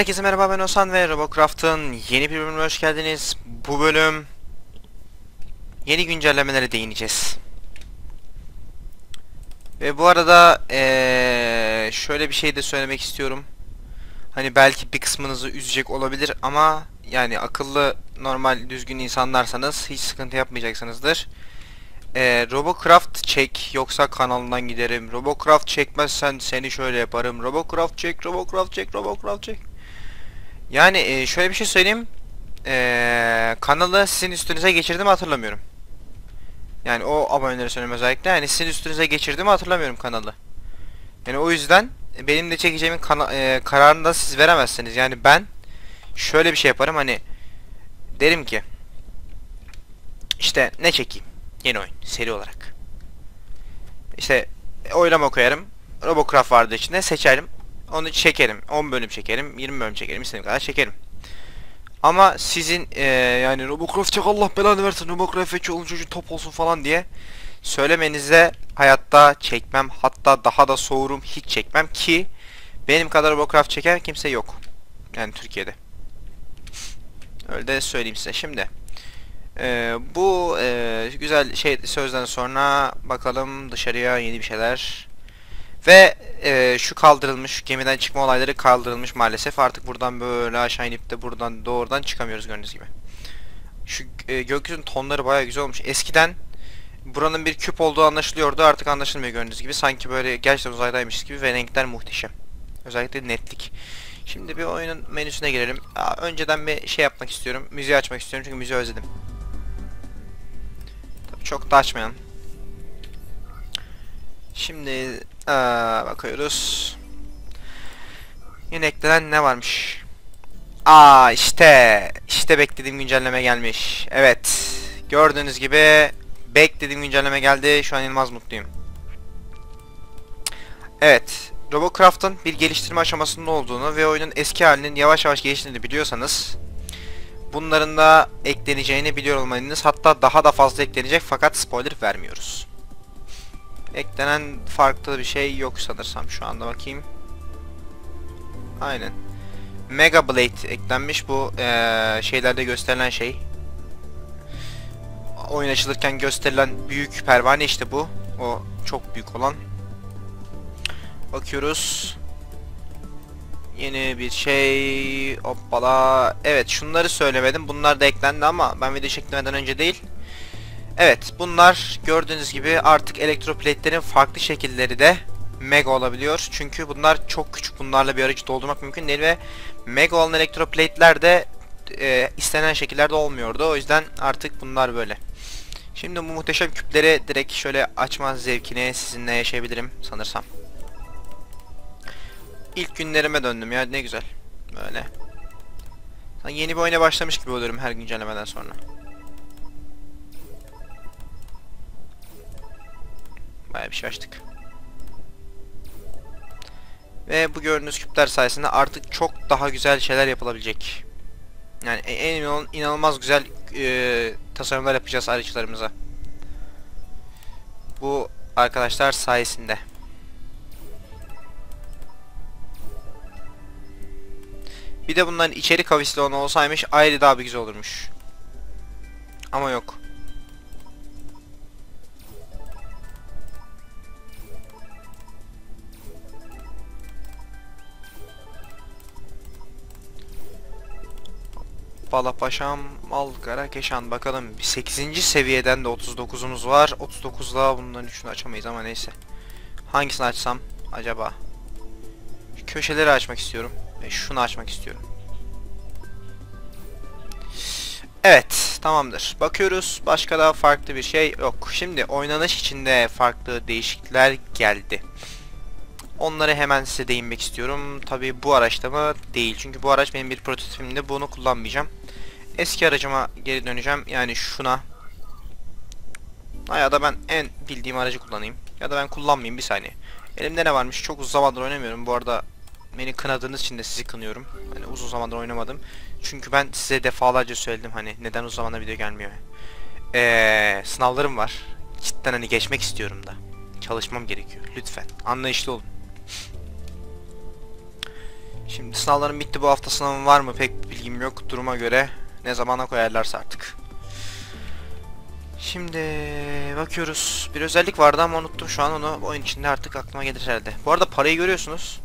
Herkese merhaba ben Osan ve Robocraft'ın yeni bir bölümüne hoş geldiniz. Bu bölüm yeni güncellemelere değineceğiz. Ve bu arada eee, şöyle bir şey de söylemek istiyorum. Hani belki bir kısmınızı üzecek olabilir ama yani akıllı, normal, düzgün insanlarsanız hiç sıkıntı yapmayacaksınızdır. Eee Robocraft çek yoksa kanalından giderim. Robocraft çekmezsen seni şöyle yaparım. Robocraft çek, Robocraft çek, Robocraft çek. Yani e, şöyle bir şey söyleyeyim. E, kanalı sizin üstünüze geçirdim hatırlamıyorum. Yani o aboneleri söyleyeyim özellikle. Yani sizin üstünüze geçirdim hatırlamıyorum kanalı. Yani o yüzden benim de çekeceğimin e, kararını da siz veremezsiniz. Yani ben şöyle bir şey yaparım hani derim ki işte ne çekeyim? Yeni oyun seri olarak. İşte oylama koyarım. Robocraft vardı içinde seçerim. Onu çekerim. 10 bölüm çekerim. 20 bölüm çekerim. istediğim kadar çekerim. Ama sizin eee yani Robocraft çek Allah belanı versin. Robocraft çek olun çocuğu top olsun falan diye söylemenize hayatta çekmem. Hatta daha da soğurum. Hiç çekmem ki benim kadar Robocraft çeken kimse yok. Yani Türkiye'de. Öyle de söyleyeyim size. Şimdi eee, bu eee, güzel şey sözden sonra bakalım dışarıya yeni bir şeyler ve e, şu kaldırılmış gemiden çıkma olayları kaldırılmış maalesef. Artık buradan böyle aşağı inip de buradan doğrudan çıkamıyoruz gördüğünüz gibi. Şu e, gökyüzünün tonları bayağı güzel olmuş. Eskiden buranın bir küp olduğu anlaşılıyordu. Artık anlaşılmıyor gördüğünüz gibi. Sanki böyle gerçekten uzaydaymışız gibi ve renkler muhteşem. Özellikle netlik. Şimdi bir oyunun menüsüne girelim. Aa, önceden bir şey yapmak istiyorum. Müziği açmak istiyorum çünkü müziği özledim. Tabii çok da açmayalım. Şimdi aa, bakıyoruz. Yine eklenen ne varmış? Aa işte işte beklediğim güncelleme gelmiş. Evet. Gördüğünüz gibi beklediğim güncelleme geldi. Şu an inanılmaz mutluyum. Evet. Robocraft'ın bir geliştirme aşamasında olduğunu ve oyunun eski halinin yavaş yavaş geliştiğini biliyorsanız bunların da ekleneceğini biliyor olmalısınız. Hatta daha da fazla eklenecek fakat spoiler vermiyoruz. Eklenen farklı bir şey yok sanırsam şu anda bakayım. Aynen. Mega Blade eklenmiş bu eee, şeylerde gösterilen şey. Oyun açılırken gösterilen büyük pervane işte bu. O çok büyük olan. Bakıyoruz. Yeni bir şey. Hoppala. Evet şunları söylemedim. Bunlar da eklendi ama ben video çekmeden önce değil. Evet bunlar gördüğünüz gibi artık elektroplate'lerin farklı şekilleri de mega olabiliyor. Çünkü bunlar çok küçük bunlarla bir aracı doldurmak mümkün değil ve mega olan elektroplate'ler de e, istenen şekillerde olmuyordu. O yüzden artık bunlar böyle. Şimdi bu muhteşem küpleri direkt şöyle açma zevkini sizinle yaşayabilirim sanırsam. İlk günlerime döndüm ya ne güzel. Böyle. Yeni bir oyuna başlamış gibi oluyorum her güncellemeden sonra. Bayağı bir şey açtık. Ve bu gördüğünüz küpler sayesinde artık çok daha güzel şeyler yapılabilecek. Yani e- en inan- inanılmaz güzel e, tasarımlar yapacağız araçlarımıza. Bu arkadaşlar sayesinde. Bir de bunların içeri kavisli olan olsaymış ayrı daha bir güzel olurmuş. Ama yok. Bala Paşam, Malkara, Keşan. Bakalım 8. seviyeden de 39'umuz var. 39'da bunların üçünü açamayız ama neyse. Hangisini açsam acaba? Köşeleri açmak istiyorum. Ve şunu açmak istiyorum. Evet, tamamdır. Bakıyoruz. Başka daha farklı bir şey yok. Şimdi oynanış içinde farklı değişiklikler geldi. Onlara hemen size değinmek istiyorum. Tabi bu araçta mı? Değil. Çünkü bu araç benim bir prototipimde. Bunu kullanmayacağım. Eski aracıma geri döneceğim. Yani şuna. Ya da ben en bildiğim aracı kullanayım. Ya da ben kullanmayayım bir saniye. Elimde ne varmış? Çok uzun zamandır oynamıyorum. Bu arada beni kınadığınız için de sizi kınıyorum. Hani uzun zamandır oynamadım. Çünkü ben size defalarca söyledim hani neden uzun zamandır video gelmiyor. Eee sınavlarım var. Cidden hani geçmek istiyorum da. Çalışmam gerekiyor. Lütfen. Anlayışlı olun. Şimdi sınavlarım bitti bu hafta sınavım var mı pek bilgim yok duruma göre ne zamana koyarlarsa artık. Şimdi bakıyoruz. Bir özellik vardı ama unuttum şu an onu oyun içinde artık aklıma gelir herhalde. Bu arada parayı görüyorsunuz.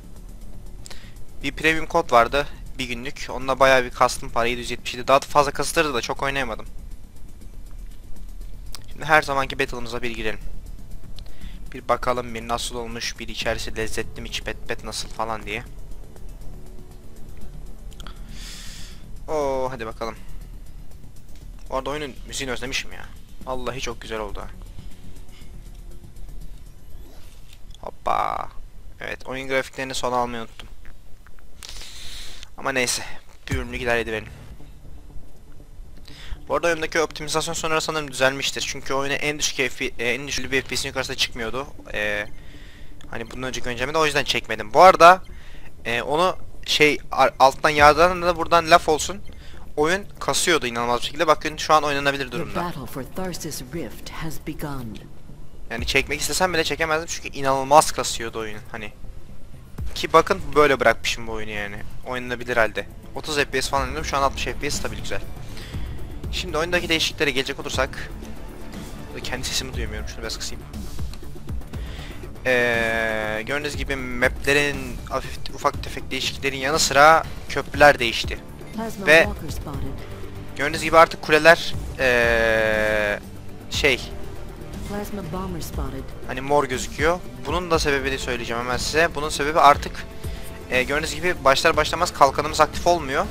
Bir premium kod vardı bir günlük. Onunla bayağı bir kastım parayı 177. Daha da fazla kasıtırdı da çok oynayamadım. Şimdi her zamanki battle'ımıza bir girelim. Bir bakalım bir nasıl olmuş, bir içerisi lezzetli mi, çipet pet nasıl falan diye. Oo hadi bakalım. Bu arada oyunun müziğini özlemişim ya. Vallahi çok güzel oldu. Hoppa. Evet oyun grafiklerini sona almayı unuttum. Ama neyse. Bir ürünlük idare ediverelim. Bu arada oyundaki optimizasyon sonra sanırım düzelmiştir. Çünkü oyuna en düşük FP, e, en düşük bir FPS'in yukarısında çıkmıyordu. Ee, hani bundan önceki öncelemede o yüzden çekmedim. Bu arada e, onu şey alttan yağdıran da buradan laf olsun. Oyun kasıyordu inanılmaz bir şekilde. Bakın şu an oynanabilir durumda. Yani çekmek istesem bile çekemezdim çünkü inanılmaz kasıyordu oyun hani. Ki bakın böyle bırakmışım bu oyunu yani. Oynanabilir halde. 30 FPS falan oynadım şu an 60 FPS stabil güzel. Şimdi oyundaki değişikliklere gelecek olursak kendi sesimi duyamıyorum şunu biraz kısayım. Ee, gördüğünüz gibi maplerin hafif ufak tefek değişikliklerin yanı sıra köprüler değişti. Ve-. Gördüğünüz gibi artık kuleler ee, şey hani mor gözüküyor. Bunun da sebebini söyleyeceğim hemen size. Bunun sebebi artık e, gördüğünüz gibi başlar başlamaz kalkanımız aktif olmuyor.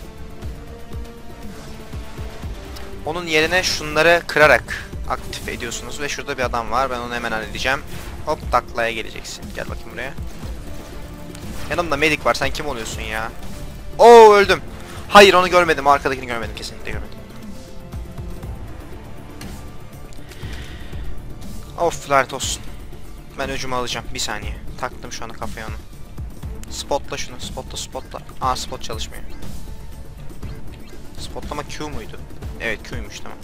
Onun yerine şunları kırarak aktif ediyorsunuz ve şurada bir adam var. Ben onu hemen halledeceğim. Hop taklaya geleceksin. Gel bakayım buraya. Yanımda medik var. Sen kim oluyorsun ya? Oo öldüm. Hayır onu görmedim. Arkadakini görmedim. Kesinlikle görmedim. Of lanet olsun. Ben öcümü alacağım. Bir saniye. Taktım şu anda kafaya onu. Spotla şunu. Spotla spotla. Aa spot çalışmıyor. Spotlama Q muydu? Evet Q'ymuş tamam.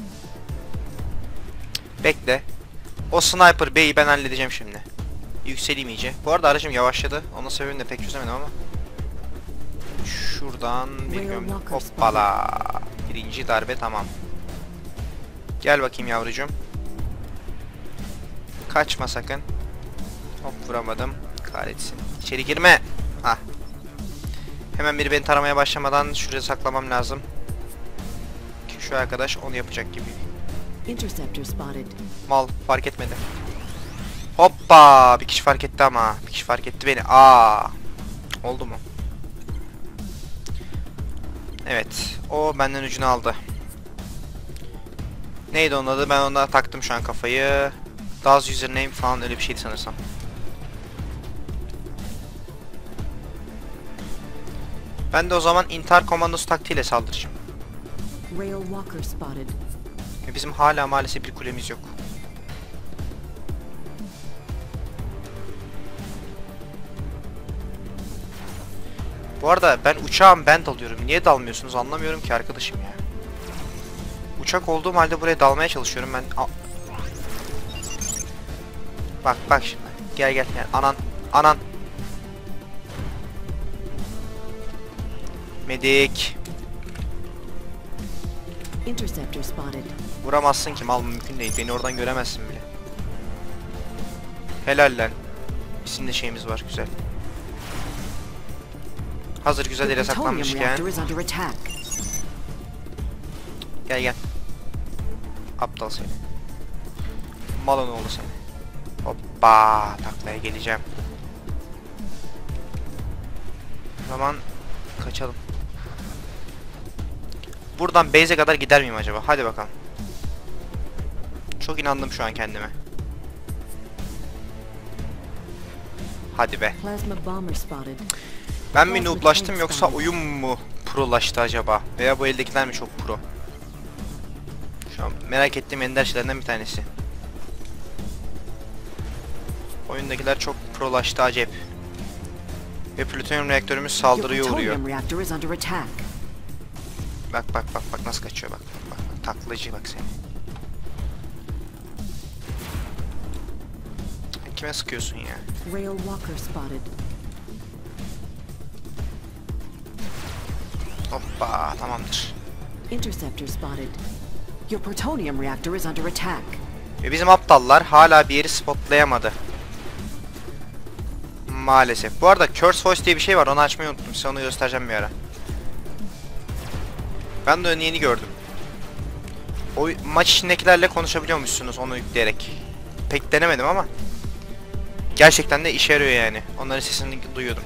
Bekle. O sniper beyi ben halledeceğim şimdi. Yükseleyim iyice. Bu arada aracım yavaşladı. Onun sebebini de pek çözemedim ama. Şuradan göm. Hoppala. Birinci darbe tamam. Gel bakayım yavrucuğum. Kaçma sakın. Hop vuramadım. Kahretsin. İçeri girme. Ah. Hemen biri beni taramaya başlamadan şuraya saklamam lazım. Ki şu arkadaş onu yapacak gibi. Interceptor spotted. Mal fark etmedi. Hoppa! Bir kişi fark etti ama. Bir kişi fark etti beni. Aa! Oldu mu? Evet. O benden ucunu aldı. Neydi onun adı? Ben ona taktım şu an kafayı. Daz username falan öyle bir şeydi sanırsam. Ben de o zaman intihar komandosu taktiğiyle saldıracağım. Bizim hala maalesef bir kulemiz yok. Bu arada ben uçağım ben dalıyorum. Niye dalmıyorsunuz anlamıyorum ki arkadaşım ya. Uçak olduğum halde buraya dalmaya çalışıyorum ben. A- bak bak şimdi. Gel gel gel. Anan. Anan. Medik. Vuramazsın ki mal mümkün değil. Beni oradan göremezsin bile. Helal lan. Bizim de şeyimiz var güzel. Hazır güzel yere saklanmışken gel gel. Aptal seni. Malın oğlu seni. Hoppa taklaya geleceğim. O zaman kaçalım. Buradan base'e kadar gider miyim acaba? Hadi bakalım. Çok inandım şu an kendime. Hadi be. Ben mi nooblaştım yoksa oyun mu prolaştı acaba? Veya bu eldekiler mi çok pro? Şu an merak ettiğim ender şeylerden bir tanesi. Oyundakiler çok prolaştı acep. Ve plütonyum reaktörümüz saldırıya uğruyor. Bak bak bak bak nasıl kaçıyor bak. Bak bak taklacı bak seni. Kime sıkıyorsun ya? Rail walker spotted. Hoppa tamamdır. Interceptor spotted. Your plutonium reactor is under attack. Ve bizim aptallar hala bir yeri spotlayamadı. Maalesef. Bu arada Curse Voice diye bir şey var. Onu açmayı unuttum. Size onu göstereceğim bir ara. Ben de onu yeni gördüm. O maç içindekilerle konuşabiliyormuşsunuz onu yükleyerek. Pek denemedim ama. Gerçekten de işe yarıyor yani. Onların sesini duyuyordum.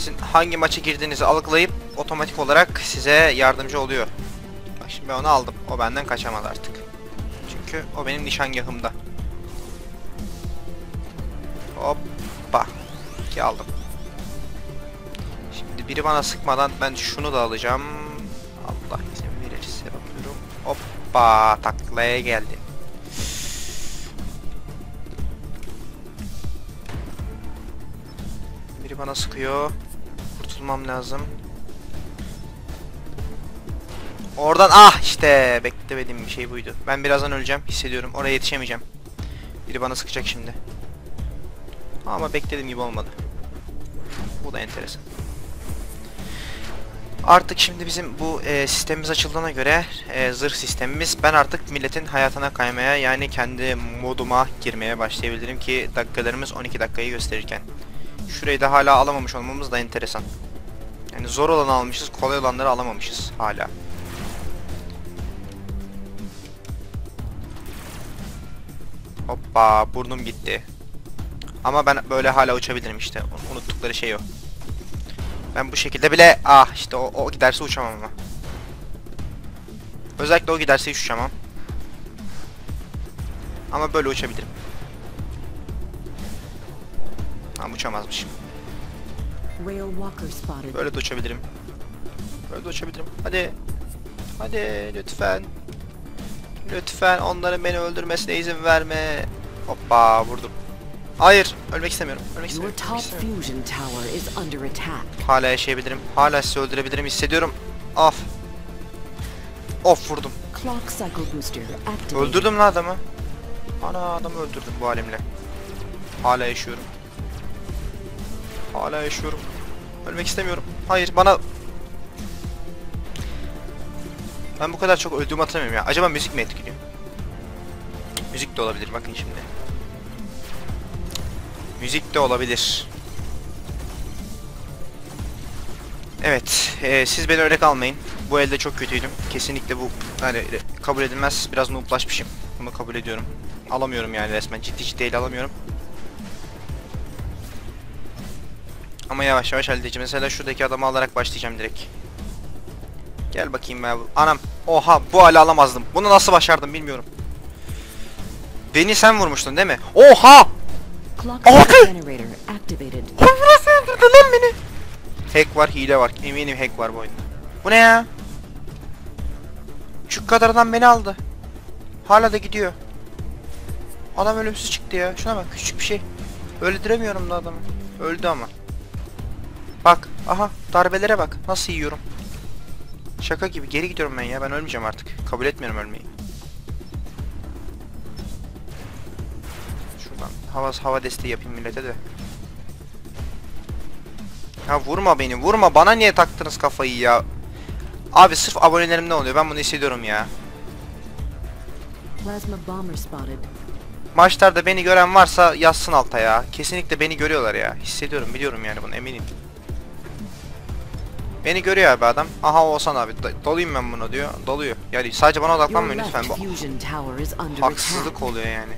Sizin hangi maça girdiğinizi algılayıp otomatik olarak size yardımcı oluyor. Bak şimdi ben onu aldım. O benden kaçamadı artık. Çünkü o benim nişangahımda. Hoppa. İki aldım. Şimdi biri bana sıkmadan ben şunu da alacağım. Allah izin verirse bakıyorum. Hoppa taklaya geldi. Biri bana sıkıyor. Kurtulmam lazım. Oradan ah işte beklemediğim bir şey buydu. Ben birazdan öleceğim hissediyorum. Oraya yetişemeyeceğim. Biri bana sıkacak şimdi. Ama beklediğim gibi olmadı. Bu da enteresan. Artık şimdi bizim bu e, sistemimiz açıldığına göre e, zırh sistemimiz ben artık milletin hayatına kaymaya yani kendi moduma girmeye başlayabilirim ki dakikalarımız 12 dakikayı gösterirken. Şurayı da hala alamamış olmamız da enteresan. Yani zor olanı almışız, kolay olanları alamamışız hala. Hoppa burnum gitti. Ama ben böyle hala uçabilirim işte. Unuttukları şey o. Ben bu şekilde bile ah işte o, o giderse uçamam ama. Özellikle o giderse hiç uçamam. Ama böyle uçabilirim. Ama uçamazmışım. Böyle de uçabilirim. Böyle de uçabilirim. Hadi. Hadi lütfen. Lütfen onların beni öldürmesine izin verme. Hoppa vurdum. Hayır. Ölmek istemiyorum. Ölmek istemiyorum. Ölmek. Hala yaşayabilirim. Hala sizi öldürebilirim hissediyorum. Of. Of vurdum. Öldürdüm lan adamı. Ana adamı öldürdüm bu halimle. Hala yaşıyorum. Hala yaşıyorum. Ölmek istemiyorum. Hayır bana... Ben bu kadar çok öldüğümü hatırlamıyorum ya. Acaba müzik mi etkiliyor? Müzik de olabilir bakın şimdi. Müzik de olabilir. Evet, e, siz beni örnek almayın. Bu elde çok kötüydüm. Kesinlikle bu yani kabul edilmez. Biraz nooblaşmışım. Bunu kabul ediyorum. Alamıyorum yani resmen. Ciddi ciddi ele alamıyorum. Ama yavaş yavaş halledeceğim. Mesela şuradaki adamı alarak başlayacağım direkt. Gel bakayım ben. Anam. Oha bu hale alamazdım. Bunu nasıl başardım bilmiyorum. Beni sen vurmuştun değil mi? Oha! Abi! Burası öldürdü lan beni. Hack var, hile var. Eminim hack var bu oyunda. Bu ne ya? Şu kadar adam beni aldı. Hala da gidiyor. Adam ölümsüz çıktı ya. Şuna bak küçük bir şey. Öldüremiyorum da adamı. Öldü ama. Bak. Aha. Darbelere bak. Nasıl yiyorum. Şaka gibi. Geri gidiyorum ben ya. Ben ölmeyeceğim artık. Kabul etmiyorum ölmeyi. Şuradan hava hava desteği yapayım millete de. Ya vurma beni vurma bana niye taktınız kafayı ya Abi sırf abonelerimden oluyor ben bunu hissediyorum ya. Maçlarda beni gören varsa yazsın alta ya Kesinlikle beni görüyorlar ya Hissediyorum biliyorum yani bunu eminim Beni görüyor abi adam. Aha Oğuzhan abi da- dolayım ben bunu diyor. Doluyor yani sadece bana odaklanmayın lütfen bu Haksızlık oluyor yani.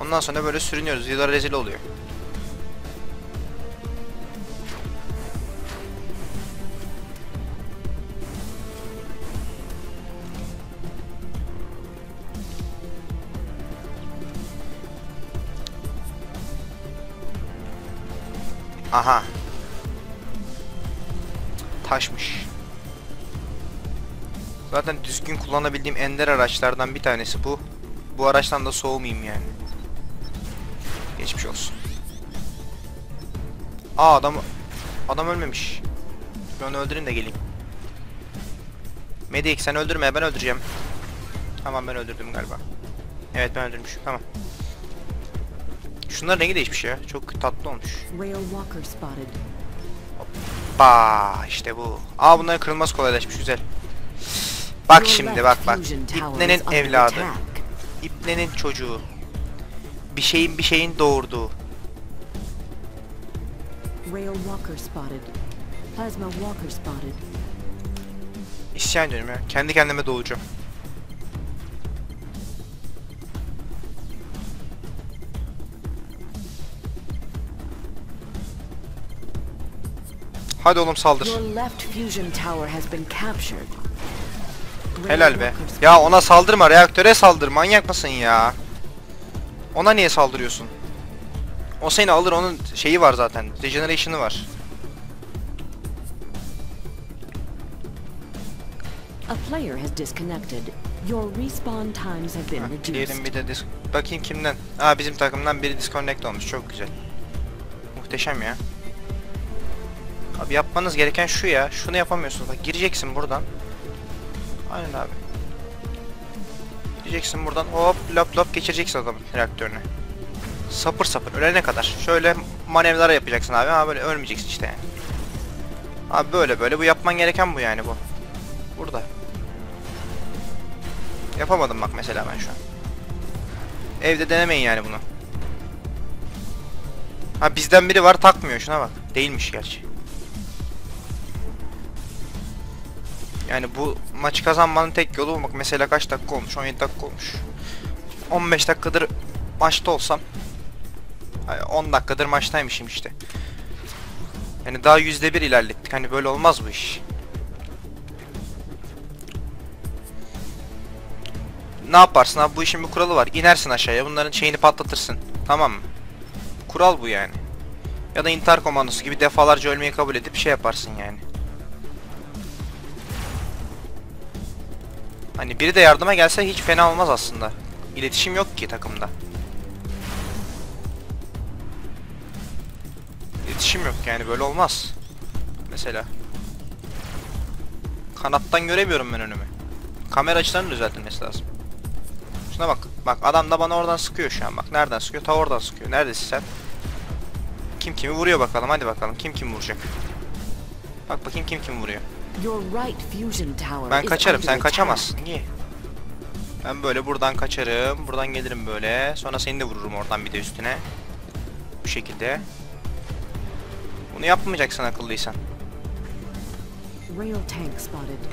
Ondan sonra böyle sürünüyoruz. Videolar rezil oluyor. Aha. Taşmış. Zaten düzgün kullanabildiğim ender araçlardan bir tanesi bu. Bu araçtan da soğumayayım yani. Geçmiş olsun. Aa adam adam ölmemiş. Ben onu öldüreyim de geleyim. Medik sen öldürme ben öldüreceğim. Tamam ben öldürdüm galiba. Evet ben öldürmüşüm tamam. Şunların rengi değişmiş ya. Çok tatlı olmuş. Ba işte bu. Aa bunların kırılması kolaylaşmış güzel. Bak şimdi bak bak. under evladı. İbnenin çocuğu. Bir şeyin bir şeyin doğurduğu. Rail walker spotted. Plasma walker spotted. İsyan ediyorum ya. Kendi kendime doğacağım. Hadi oğlum saldır. Helal be. Ya ona saldırma, reaktöre saldır. Manyak mısın ya? Ona niye saldırıyorsun? O seni alır, onun şeyi var zaten. Regeneration'ı var. A player has disconnected. Your respawn times have been reduced. Diyelim bir de dis- bakayım kimden. Aa bizim takımdan biri disconnect olmuş. Çok güzel. Muhteşem ya. Abi yapmanız gereken şu ya. Şunu yapamıyorsunuz. Bak gireceksin buradan. Aynen abi. Gireceksin buradan. Hop lop lop geçireceksin adamın reaktörüne. Sapır sapır ölene kadar. Şöyle manevralar yapacaksın abi ama böyle ölmeyeceksin işte yani. Abi böyle böyle bu yapman gereken bu yani bu. Burada. Yapamadım bak mesela ben şu an. Evde denemeyin yani bunu. Ha bizden biri var takmıyor şuna bak. Değilmiş gerçi. Yani bu maçı kazanmanın tek yolu bak mesela kaç dakika olmuş? 17 dakika olmuş. 15 dakikadır maçta olsam ay, 10 dakikadır maçtaymışım işte. Yani daha yüzde bir ilerlettik. Hani böyle olmaz bu iş. Ne yaparsın abi bu işin bir kuralı var. İnersin aşağıya bunların şeyini patlatırsın. Tamam mı? Kural bu yani. Ya da intihar komandosu gibi defalarca ölmeyi kabul edip şey yaparsın yani. Hani biri de yardıma gelse hiç fena olmaz aslında. İletişim yok ki takımda. İletişim yok yani böyle olmaz. Mesela. Kanattan göremiyorum ben önümü. Kamera açılarının düzeltilmesi lazım. Şuna bak. Bak adam da bana oradan sıkıyor şu an bak. Nereden sıkıyor? Ta oradan sıkıyor. Neredesin sen? Kim kimi vuruyor bakalım. Hadi bakalım. Kim kim vuracak? Bak bakayım kim kim vuruyor. Your right fusion tower Ben kaçarım. Sen kaçamazsın. Niye? Ben böyle buradan kaçarım. Buradan gelirim böyle. Sonra seni de vururum oradan bir de üstüne. Bu şekilde. Bunu yapmayacaksın akıllıysan.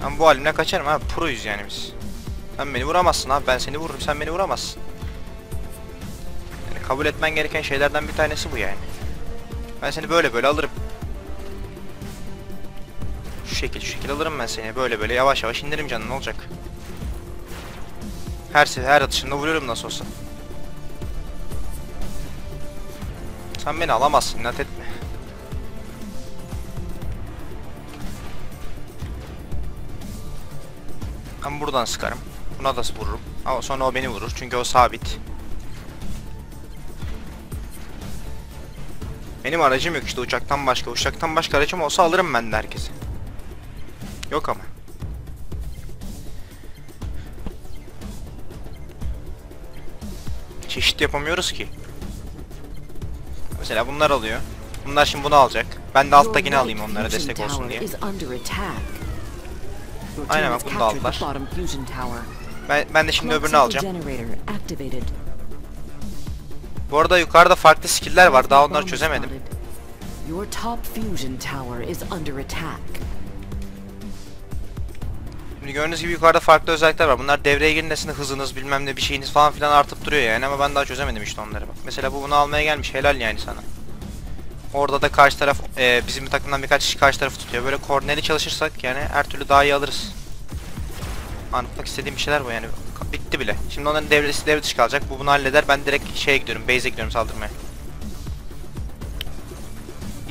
Ben bu halimle kaçarım abi. Proyuz yani biz. Sen beni vuramazsın abi. Ben seni vururum. Sen beni vuramazsın. Yani kabul etmen gereken şeylerden bir tanesi bu yani. Ben seni böyle böyle alırım. Şu şekil şu şekil alırım ben seni. Böyle böyle yavaş yavaş indiririm canını ne olacak? Her sefer her atışında vuruyorum nasıl olsa. Sen beni alamazsın inat etme. Ben buradan sıkarım. Buna da vururum. Ama sonra o beni vurur çünkü o sabit. Benim aracım yok işte uçaktan başka. Uçaktan başka aracım olsa alırım ben de herkesi. Yok ama. Çeşit yapamıyoruz ki. Mesela bunlar alıyor. Bunlar şimdi bunu alacak. Ben de alttakini alayım onlara destek olsun diye. Aynen bak, bunu da aldılar. Ben, ben de şimdi öbürünü alacağım. Bu arada yukarıda farklı skill'ler var. Daha onları çözemedim. Your top fusion tower is under attack. Şimdi gördüğünüz gibi yukarıda farklı özellikler var. Bunlar devreye girmesinde hızınız bilmem ne bir şeyiniz falan filan artıp duruyor yani ama ben daha çözemedim işte onları bak. Mesela bu bunu almaya gelmiş helal yani sana. Orada da karşı taraf e, bizim takımdan birkaç kişi karşı tarafı tutuyor. Böyle koordineli çalışırsak yani her türlü daha iyi alırız. Anlatmak istediğim bir şeyler bu yani. Bitti bile. Şimdi onların devresi devre dışı kalacak. Bu bunu halleder. Ben direkt şeye gidiyorum. Base'e gidiyorum saldırmaya.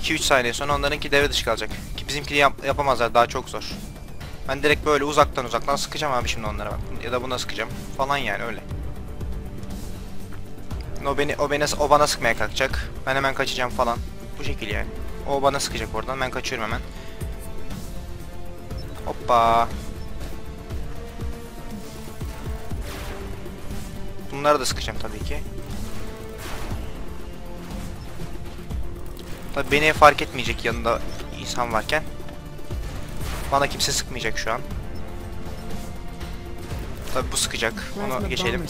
2-3 saniye sonra onlarınki devre dışı kalacak. Ki bizimkini yap- yapamazlar. Daha çok zor. Ben direkt böyle uzaktan uzaktan sıkacağım abi şimdi onlara bak. Ya da buna sıkacağım falan yani öyle. O beni o beni o bana sıkmaya kalkacak. Ben hemen kaçacağım falan. Bu şekil yani. O bana sıkacak oradan. Ben kaçıyorum hemen. Hoppa. Bunları da sıkacağım tabii ki. Tabi beni fark etmeyecek yanında insan varken. Bana kimse sıkmayacak şu an. Tabi bu sıkacak. Onu geçelim.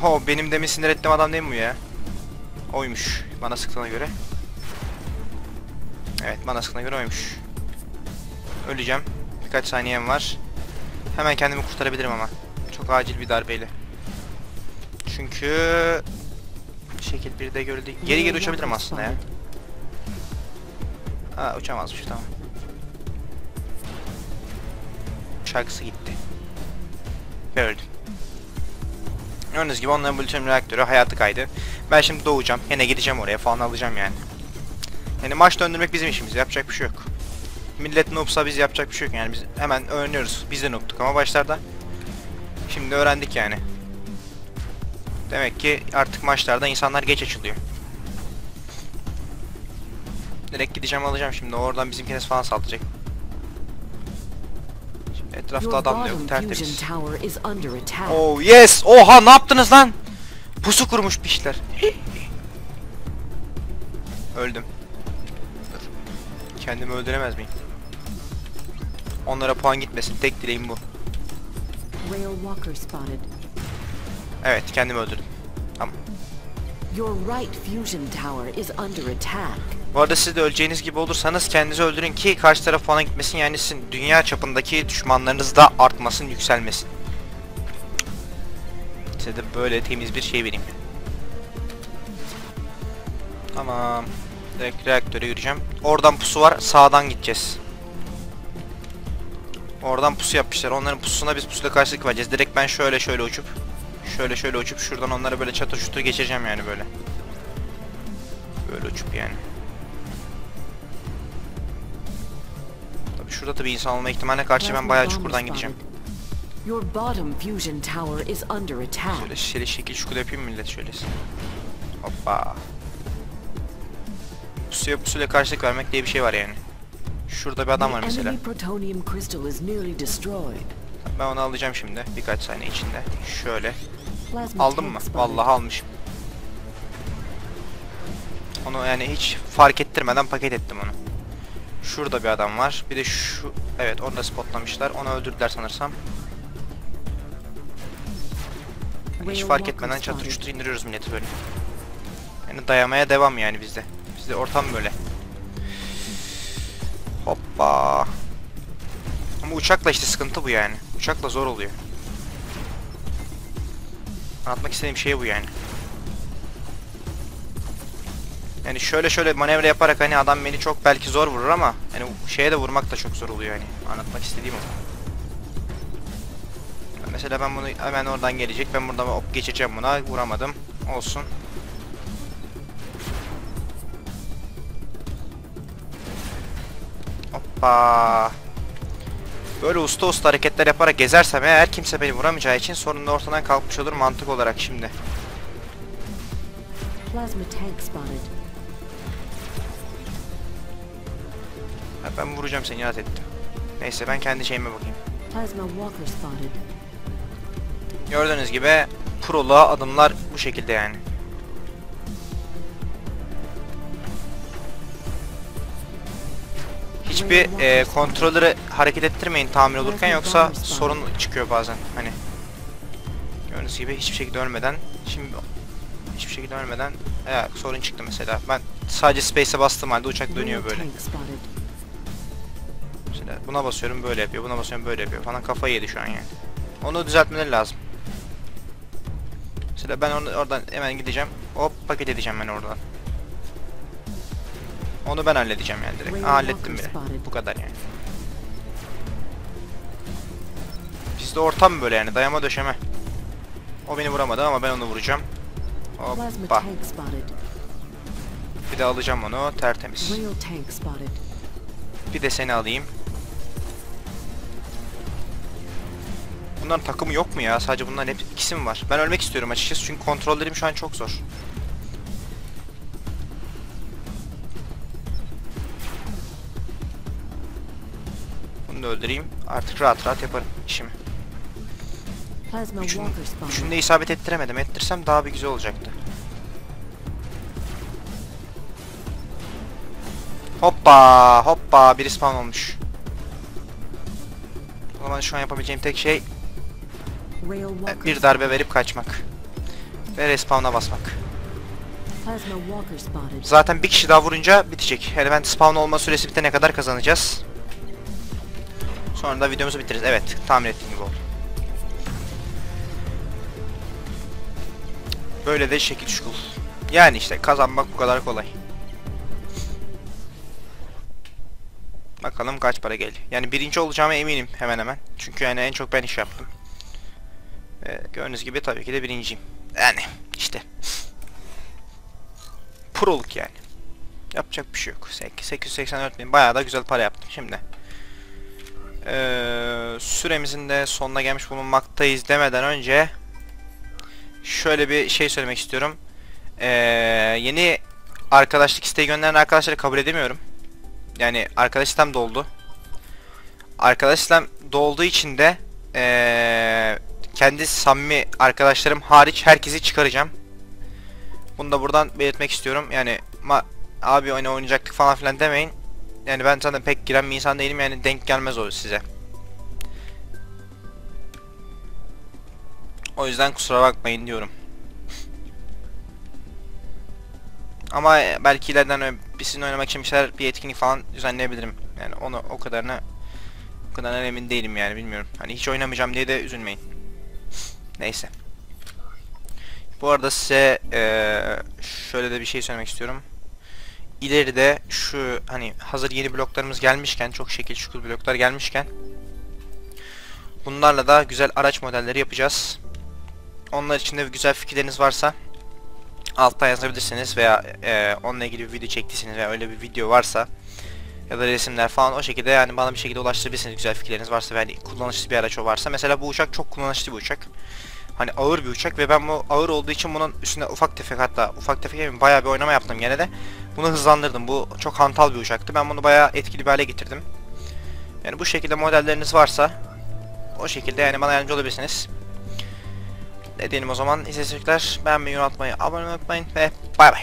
Ho benim demin sinir ettiğim adam değil mi bu ya? Oymuş. Bana sıktığına göre. Evet bana sıktığına göre oymuş. Öleceğim. Birkaç saniyem var. Hemen kendimi kurtarabilirim ama. Çok acil bir darbeyle. Çünkü şekil bir de görüldü. Geri geri uçabilirim aslında ya. Ha uçamazmış tamam. Şarkısı gitti. Öldüm. Gördüğünüz gibi onların plütonyum reaktörü hayatı kaydı. Ben şimdi doğacağım. Yine gideceğim oraya falan alacağım yani. Yani maç döndürmek bizim işimiz. Yapacak bir şey yok. Millet noobsa biz yapacak bir şey yok yani. Biz hemen öğreniyoruz. Biz de noob'tuk ama başlarda. Şimdi öğrendik yani. Demek ki artık maçlarda insanlar geç açılıyor. Direkt gideceğim alacağım şimdi. Oradan bizimkine falan saldıracak. Şimdi etrafta adam da yok. Tertemiz. Oh yes! Oha ne yaptınız lan? Pusu kurmuş pişler. Öldüm. Dur. Kendimi öldüremez miyim? Onlara puan gitmesin. Tek dileğim bu. Evet kendimi öldürdüm. Your right fusion tower is under attack. Bu arada siz de öleceğiniz gibi olursanız kendinizi öldürün ki karşı taraf puana gitmesin. Yani sizin dünya çapındaki düşmanlarınız da artmasın, yükselmesin. Size de böyle temiz bir şey vereyim. Tamam. Direkt reaktöre yürüyeceğim. Oradan pusu var. Sağdan gideceğiz. Oradan pusu yapmışlar. Onların pusuna biz pusuyla karşılık vereceğiz. Direkt ben şöyle şöyle uçup şöyle şöyle uçup şuradan onlara böyle çatır çutur geçireceğim yani böyle. Böyle uçup yani. Şurada tabii insan olma ihtimaline karşı ben bayağı çukurdan gideceğim. Your bottom fusion tower is under attack. Şöyle şöyle şekil şukul yapayım millet şöyle. Hoppa. Pusuya pusuyla karşılık vermek diye bir şey var yani. Şurada bir adam var mesela. enemy plutonium crystal is nearly destroyed. Ben onu alacağım şimdi birkaç saniye içinde. Şöyle. Aldım mı? Vallahi almışım. Onu yani hiç fark ettirmeden paket ettim onu. Şurada bir adam var. Bir de şu... Evet onu da spotlamışlar. Onu öldürdüler sanırsam. Yani hiç fark etmeden çatır çutur indiriyoruz milleti böyle. Yani dayamaya devam yani bizde. Bizde ortam böyle. Hoppa. Ama uçakla işte sıkıntı bu yani. Uçakla zor oluyor. Anlatmak istediğim şey bu yani. Yani şöyle şöyle manevra yaparak hani adam beni çok belki zor vurur ama hani şeye de vurmak da çok zor oluyor yani. Anlatmak istediğim o. Mesela ben bunu hemen oradan gelecek. Ben buradan hop geçeceğim buna. Vuramadım. Olsun. Hoppa. Böyle usta usta hareketler yaparak gezersem eğer kimse beni vuramayacağı için sorun da ortadan kalkmış olur mantık olarak şimdi. Plasma tank spotted. Ben vuracağım seni inat ettim. Neyse ben kendi şeyime bakayım. Gördüğünüz gibi proluğa adımlar bu şekilde yani. Hiçbir e, kontrolleri hareket ettirmeyin tamir olurken yoksa sorun çıkıyor bazen hani. Gördüğünüz gibi hiçbir şekilde ölmeden şimdi hiçbir şekilde ölmeden evet, sorun çıktı mesela. Ben sadece space'e bastığım halde uçak dönüyor böyle. Mesela buna basıyorum böyle yapıyor, buna basıyorum böyle yapıyor falan kafayı yedi şu an yani. Onu düzeltmeleri lazım. Mesela ben onu oradan hemen gideceğim. Hop paket edeceğim ben oradan. Onu ben halledeceğim yani direkt. Aa, hallettim bile. Bu kadar yani. Bizde ortam böyle yani dayama döşeme. O beni vuramadı ama ben onu vuracağım. Hoppa. Bir de alacağım onu tertemiz. Bir de seni alayım. Bunların takımı yok mu ya? Sadece bunların hep ikisi mi var? Ben ölmek istiyorum açıkçası çünkü kontrollerim şu an çok zor. Bunu da öldüreyim. Artık rahat rahat yaparım işimi. Üçün, üçünü de isabet ettiremedim. Ettirsem daha bir güzel olacaktı. Hoppa hoppa biri spawn olmuş. O zaman şu an yapabileceğim tek şey bir darbe verip kaçmak. Ve respawn'a basmak. Zaten bir kişi daha vurunca bitecek. Element spawn olma süresi bitene kadar kazanacağız. Sonra da videomuzu bitiririz. Evet, tahmin ettiğim gibi oldu. Böyle de şekil şukul. Yani işte kazanmak bu kadar kolay. Bakalım kaç para geliyor. Yani birinci olacağıma eminim hemen hemen. Çünkü yani en çok ben iş yaptım. Ve gördüğünüz gibi tabii ki de birinciyim. Yani işte. Proluk yani. Yapacak bir şey yok. 884 bin bayağı da güzel para yaptım şimdi. Ee, süremizin de sonuna gelmiş bulunmaktayız demeden önce şöyle bir şey söylemek istiyorum. Ee, yeni arkadaşlık isteği gönderen arkadaşları kabul edemiyorum. Yani arkadaş sistem doldu. Arkadaş sistem dolduğu için de ee, kendi samimi arkadaşlarım hariç herkesi çıkaracağım. Bunu da buradan belirtmek istiyorum. Yani ma abi oyunu oynayacaktık falan filan demeyin. Yani ben zaten pek giren bir insan değilim yani denk gelmez o size. O yüzden kusura bakmayın diyorum. Ama belki ileriden ö- bizimle oynamak için bir şeyler bir etkinlik falan düzenleyebilirim. Yani onu o kadarına o kadarına emin değilim yani bilmiyorum. Hani hiç oynamayacağım diye de üzülmeyin. Neyse. Bu arada size eee, şöyle de bir şey söylemek istiyorum. İleride şu hani hazır yeni bloklarımız gelmişken çok şekil şukul bloklar gelmişken bunlarla da güzel araç modelleri yapacağız. Onlar için de güzel fikirleriniz varsa alttan yazabilirsiniz veya eee, onunla ilgili bir video çektiyseniz veya öyle bir video varsa ya da resimler falan o şekilde yani bana bir şekilde ulaştırabilirsiniz güzel fikirleriniz varsa ve kullanışlı bir araç o varsa. Mesela bu uçak çok kullanışlı bir uçak. Hani ağır bir uçak ve ben bu ağır olduğu için bunun üstüne ufak tefek hatta ufak tefek demeyeyim, bayağı bir oynama yaptım gene de. Bunu hızlandırdım. Bu çok hantal bir uçaktı. Ben bunu bayağı etkili bir hale getirdim. Yani bu şekilde modelleriniz varsa o şekilde yani bana yardımcı olabilirsiniz. Ne diyelim o zaman? İzleyiciler beğenmeyi unutmayın, abone olmayı unutmayın ve bay bay.